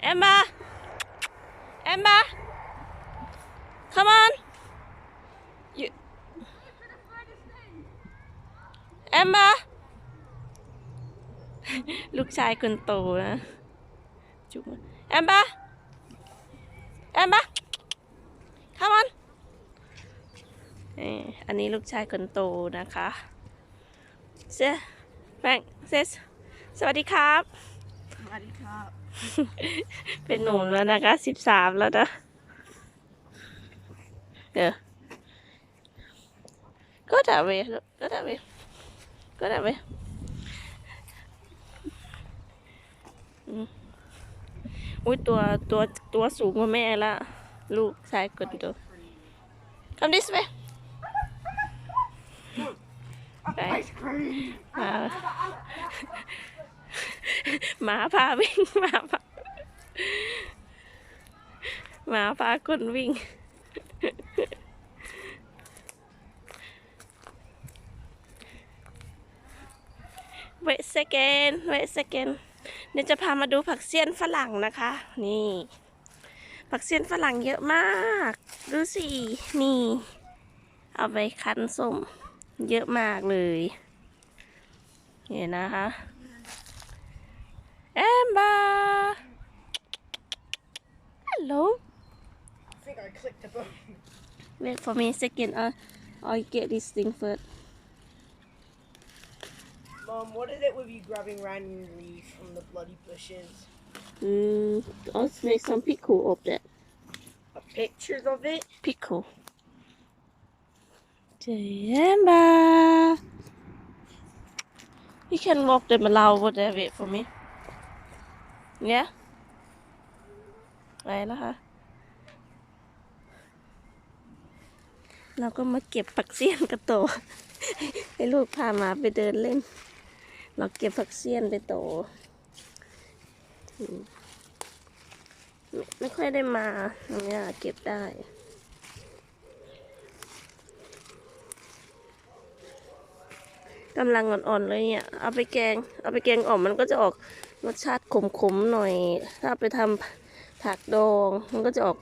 Emma Emma come on you Emma ลูกชายคนโตนะจุ๊บแอมบาแอมบา come on อันนี้ลูกชายคนโตนะคะเซแบงเซสสวัสดีครับ สวัสดีครับ เป็นหนุ่มแล้วนะคะสิบสามแล้วนะเดี๋ยวก็ด่าเวก็ด่าเวก็ด่าเวอืมอุ้ยตัวตัวตัวสูงกว่าแม่ละลูกชายคนโต Come this way ไป Ice cream หมาพาวิ่งหมาพาหมาพาคนวิ่งเวสเกนเวสเกนเดี๋ยวจะพามาดูผักเสี้ยนฝรั่งนะคะ นี่ ผักเสี้ยนฝรั่งเยอะมาก ดูสิ นี่ เอาไปคั้นส้ม เยอะมากเลยเห็นนะคะ wait for me a second uh, I'll get this thing first. Mom, what is it with you grabbing random leaves from the bloody bushes? mm, I'll make some pickle of that. Uh, pictures of it? pickle. Amber you can walk them around over there wait for me. Yeah? ไป เราก็มาเก็บผักเสี้ยนกระโตให้ลูกพามาไปเดินเล่น เราเก็บผักเสี้ยนไปโต ไม่ค่อยได้มาตรงนี้เก็บได้กำลังอ่อนๆเลยเนี่ย เอาไปแกง เอาไปแกงอ่อมมันก็จะออกรสชาติขมๆหน่อย ถ้าไปทำผักดอง มันก็จะออก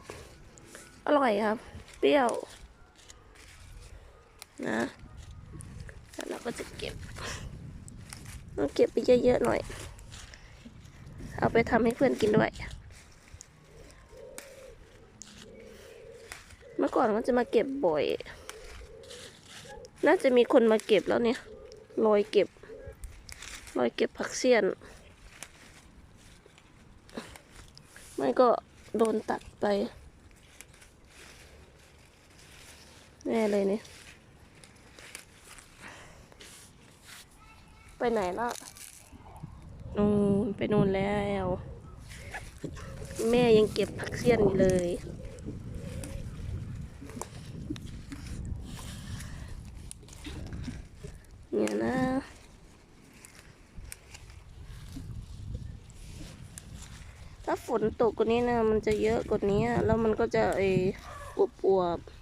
อร่อยครับ เปรี้ยว นะแล้วเราก็จะเก็บต้องเก็บไปเยอะๆหน่อย เอาไปทำให้เพื่อนกินด้วย เมื่อก่อนก็จะมาเก็บบ่อย น่าจะมีคนมาเก็บแล้วเนี่ยรอยเก็บรอยเก็บผักเสี้ยน ไม่ก็โดนตัดไป แน่เลยเนี่ย ไปไหนละนู่นไปนู่นแล้ว แม่ยังเก็บผักเสี้ยนอยู่เลย เนี่ยนะถ้าฝนตกกว่านี้นะมันจะเยอะกว่านี้แล้วมันก็จะเออวบอวบๆ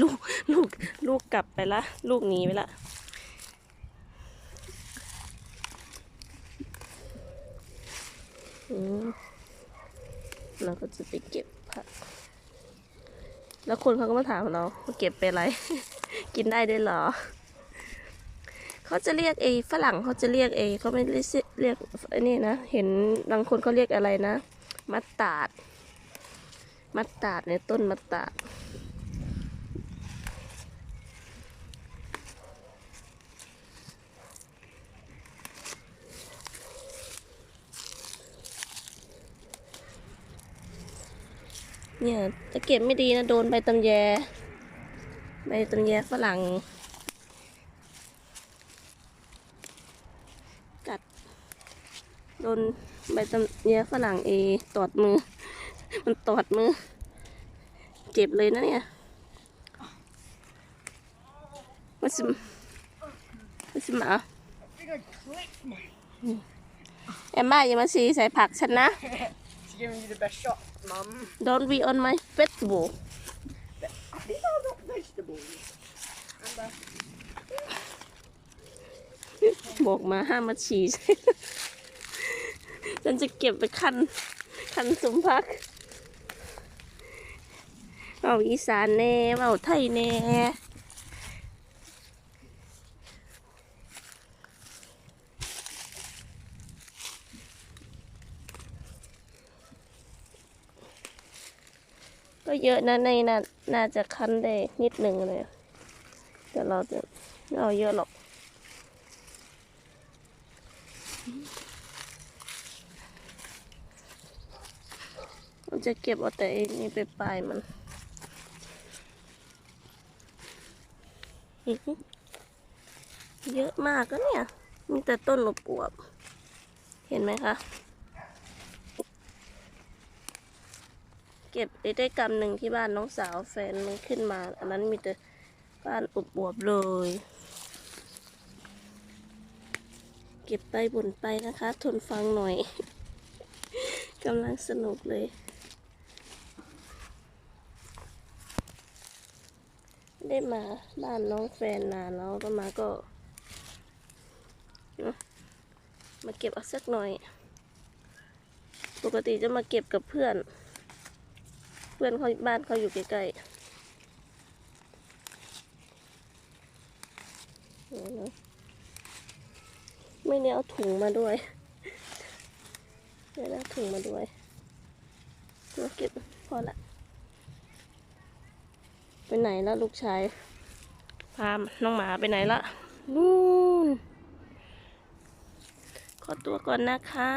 ลูกลูกลูกกลับไปละ ลูกหนีไปละเราก็จะไปเก็บผัก แล้วคนเขาก็มาถามเราว่าเก็บไปอะไร กินได้ด้วยหรอ เขาจะเรียกเอฝรั่งเขาจะเรียกเอเขาไม่ได้เรียกไอ้นี่นะ เห็นบางคนเขาเรียกอะไรนะ มัตตาด มัตตาดในต้นมัตตาด เนี่ยจะเก็บไม่ดีนะ โดนใบตำแยใบตำแยฝรั่ง กัด โดนใบตำแยฝรั่งเอตอดมือ มันตอดมือ เจ็บเลยนะเนี่ยมันสิมันสิมา I think I clicked my. แอมบ้าอย่ามาซีใส่ผักฉันนะ She's giving you the best shot, Mum. Don't be on my Facebook. These are not vegetables. บอกมาห้ามมาฉี่ ฉันจะเก็บไปคัน คันสมพักเอาอีสานแน่เอาไทยแน่ ก็เยอะนะในน่าน่าจะคั้นได้นิดหนึ่งเลยแต่เราจะไม่เอาเยอะหรอก มันจะเก็บเอาแต่นี่ไปปลายมันเยอะมากก็เนี่ย มีแต่ต้นอบอวบ เห็นไหมคะ ก็บไปได้กำหนึ่งที่บ้านน้องสาวแฟนมันขึ้นมา อันนั้นมีแต่บ้านอบอวบเลย เก็บไปบุญไปนะคะ ทนฟังหน่อยกำลังสนุกเลย ได้มาบ้านน้องแฟนนานแล้วก็มาก็ มาเก็บเอาสักหน่อย ปกติจะมาเก็บกับเพื่อน เพื่อนเขาบ้านเขาอยู่ใกล้ๆเดี๋ยวนะไม่ได้เอาถุงมาด้วยไม่ได้เอาถุงมาด้วยมาเก็บพอละไปไหนแล้วลูกชายพาน้องหมาไปไหนละนู่นขอตัวก่อนนะคะ